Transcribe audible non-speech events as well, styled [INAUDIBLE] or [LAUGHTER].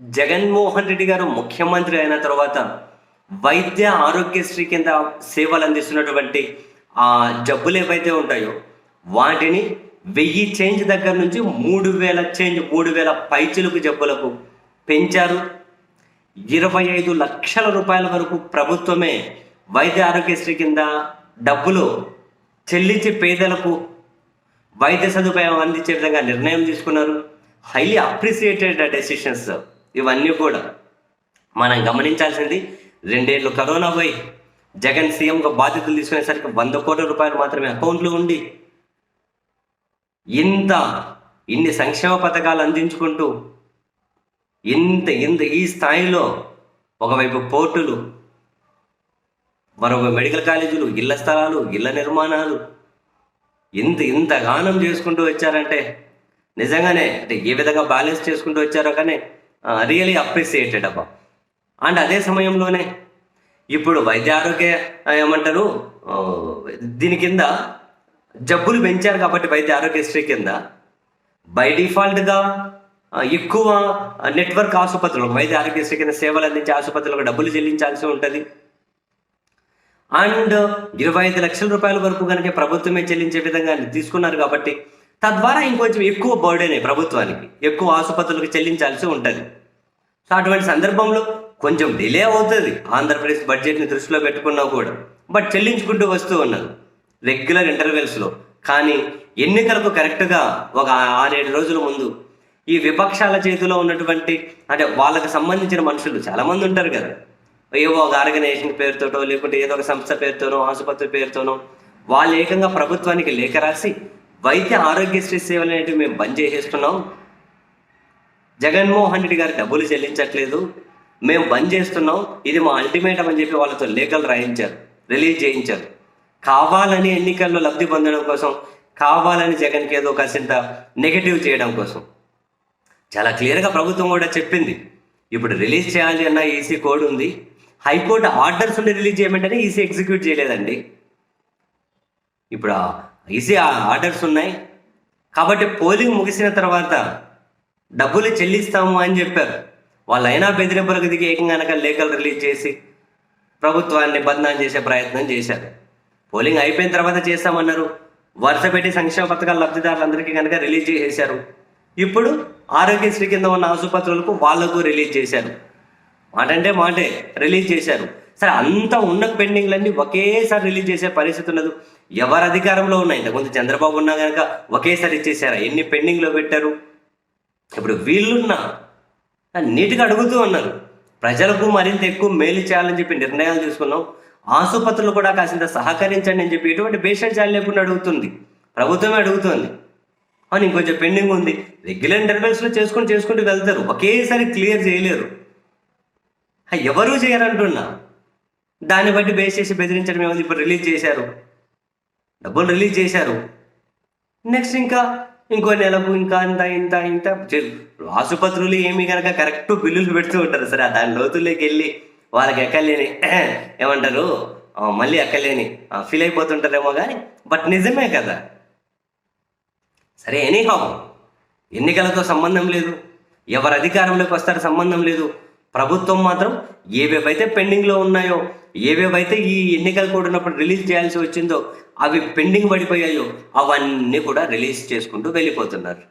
జగన్మోహన్ రెడ్డి గారు ముఖ్యమంత్రి అయిన తర్వాత వైద్య ఆరోగ్యశ్రీ కింద సేవలు అందిస్తున్నటువంటి ఆ జబ్బులు ఏవైతే ఉంటాయో వాటిని వెయ్యి చేంజ్ దగ్గర నుంచి మూడు వేల చేంజ్ మూడు వేల పైచులకు జబ్బులకు పెంచారు. ఇరవై ఐదు లక్షల రూపాయల వరకు ప్రభుత్వమే వైద్య ఆరోగ్యశ్రీ కింద డబ్బులు చెల్లించి పేదలకు వైద్య సదుపాయం అందించే విధంగా నిర్ణయం తీసుకున్నారు. హైలీ అప్రిసియేటెడ్ డెసిషన్స్ ఇవన్నీ కూడా మనం గమనించాల్సింది రెండేళ్ళు కరోనా పోయి జగన్ సీఎంగా బాధ్యతలు తీసుకునేసరికి వంద కోట్ల రూపాయలు మాత్రమే అకౌంట్లో ఉండి ఇంత ఇన్ని సంక్షేమ పథకాలు అందించుకుంటూ ఇంత ఇంత ఈ స్థాయిలో ఒకవైపు పోర్టులు మరొక మెడికల్ కాలేజీలు ఇళ్ళ స్థలాలు ఇళ్ళ నిర్మాణాలు ఇంత ఇంత గానం చేసుకుంటూ వచ్చారంటే నిజంగానే అంటే ఏ విధంగా బ్యాలెన్స్ చేసుకుంటూ వచ్చారో కానీ రియలీ అప్రిసియేటెడ్ అబ్బా. అండ్ అదే సమయంలోనే ఇప్పుడు వైద్య ఆరోగ్య ఏమంటారు దీని కింద జబ్బులు పెంచారు కాబట్టి వైద్య ఆరోగ్యశ్రీ కింద బై డిఫాల్ట్గా ఎక్కువ నెట్వర్క్ ఆసుపత్రులకు వైద్య ఆరోగ్యశ్రీ కింద సేవలు అందించే ఆసుపత్రులకు డబ్బులు చెల్లించాల్సి ఉంటుంది. అండ్ ఇరవై ఐదు లక్షల రూపాయల వరకు కనుక ప్రభుత్వమే చెల్లించే విధంగా తీసుకున్నారు కాబట్టి తద్వారా ఇంకొంచెం ఎక్కువ బర్డెనే ప్రభుత్వానికి. ఎక్కువ ఆసుపత్రులకు చెల్లించాల్సి ఉంటుంది. సో అటువంటి సందర్భంలో కొంచెం డిలే అవుతుంది. ఆంధ్రప్రదేశ్ బడ్జెట్ని దృష్టిలో పెట్టుకున్నా కూడా. బట్ చెల్లించుకుంటూ వస్తూ ఉన్నారు రెగ్యులర్ ఇంటర్వెల్స్లో కానీ ఎన్నికలకు కరెక్ట్గా ఒక ఆరేడు రోజుల ముందు ఈ విపక్షాల చేతిలో ఉన్నటువంటి అంటే వాళ్ళకి సంబంధించిన మనుషులు చాలామంది ఉంటారు కదా. ఏవో ఒక ఆర్గనైజేషన్ పేరుతోటో లేకుంటే ఏదో ఒక సంస్థ పేరుతోనో ఆసుపత్రి పేరుతోనో వాళ్ళు ఏకంగా ప్రభుత్వానికి లేఖ రాసి వైద్య ఆరోగ్యశ్రీ సేవలు అనేవి మేము బంద్ చేసేస్తున్నాం. జగన్మోహన్ రెడ్డి గారు డబ్బులు చెల్లించట్లేదు. మేము బంద్ చేస్తున్నాం. ఇది మా అల్టిమేటం అని చెప్పి వాళ్ళతో లేఖలు రాయించారు. రిలీజ్ చేయించారు. కావాలని ఎన్నికల్లో లబ్ధి పొందడం కోసం కావాలని జగన్కి ఏదో కాసింత నెగటివ్ చేయడం కోసం. చాలా క్లియర్గా ప్రభుత్వం కూడా చెప్పింది. ఇప్పుడు రిలీజ్ చేయాలి అన్న ఈసీ కోడ్ ఉంది. హైకోర్టు ఆర్డర్స్ ఉండి రిలీజ్ చేయమంటేనే ఈసీ ఎగ్జిక్యూట్ చేయలేదండి. ఇప్పుడు ఈజీ ఆర్డర్స్ ఉన్నాయి. కాబట్టి పోలింగ్ ముగిసిన తర్వాత డబ్బులు చెల్లిస్తాము అని చెప్పారు. వాళ్ళు అయినా బెదిరింపులకు దిగి ఏకంగా కనుక లేఖలు రిలీజ్ చేసి ప్రభుత్వాన్ని బదనాం చేసే ప్రయత్నం చేశారు. పోలింగ్ అయిపోయిన తర్వాత చేస్తామన్నారు. వరుస పెట్టి సంక్షేమ పథకాల లబ్ధిదారులందరికీ కనుక రిలీజ్ చేశారు ఇప్పుడు ఆరోగ్యశ్రీ కింద ఉన్న ఆసుపత్రులకు వాళ్ళకు రిలీజ్ చేశారు. మాట అంటే మాటే రిలీజ్ చేశారు. సరే అంత ఉన్న పెండింగ్లన్నీ ఒకేసారి రిలీజ్ చేసే పరిస్థితి ఉండదు ఎవరు అధికారంలో ఉన్నాయి ఇంతకుముందు చంద్రబాబు ఉన్నా కనుక ఒకేసారి ఇచ్చేసారా? ఎన్ని పెండింగ్లో పెట్టారు? ఇప్పుడు వీళ్ళున్నా నీట్గా అడుగుతూ ఉన్నారు. ప్రజలకు మరింత ఎక్కువ మేలు చేయాలని చెప్పి నిర్ణయాలు తీసుకున్నాం. ఆసుపత్రులు కూడా కాసింత సహకరించండి అని చెప్పి ఎటువంటి పేషెంట్ చాలు లేకుండా అడుగుతుంది. ప్రభుత్వమే అడుగుతుంది. అని ఇంకొంచెం పెండింగ్ ఉంది. రెగ్యులర్ ఇంటర్వెల్స్లో చేసుకుని చేసుకుంటూ వెళ్తారు. ఒకేసారి క్లియర్ చేయలేరు. ఎవరూ చేయరంటున్నా? దాన్ని బట్టి బేస్ చేసి బెదిరించడం ఏముంది? ఇప్పుడు రిలీజ్ చేశారు. డబ్బులు రిలీజ్ చేశారు. నెక్స్ట్ ఇంకా ఇంకో నెలకు ఇంకా ఇంత ఇంత. ఇంత ఆసుపత్రులు ఏమి కనుక కరెక్ట్ బిల్లులు పెడుతూ ఉంటారు సరే. ఆ దాని లోతుల్లోకి వెళ్ళి వాళ్ళకి ఎక్కలేని [CLEARS THROAT] ఏమంటారు? మళ్ళీ ఎక్కలేని ఫీల్ అయిపోతుంటారేమో కానీ బట్ నిజమే కదా. సరే ఎనీహౌ ఎన్నికలతో సంబంధం లేదు. ఎవరు అధికారంలోకి వస్తారో సంబంధం లేదు. ప్రభుత్వం మాత్రం ఏవేవైతే పెండింగ్లో ఉన్నాయో ఏవేవైతే ఈ ఎన్నికలు కూడా ఉన్నప్పుడు రిలీజ్ చేయాల్సి వచ్చిందో అవి పెండింగ్ పడిపోయాయో అవన్నీ కూడా రిలీజ్ చేసుకుంటూ వెళ్ళిపోతున్నారు.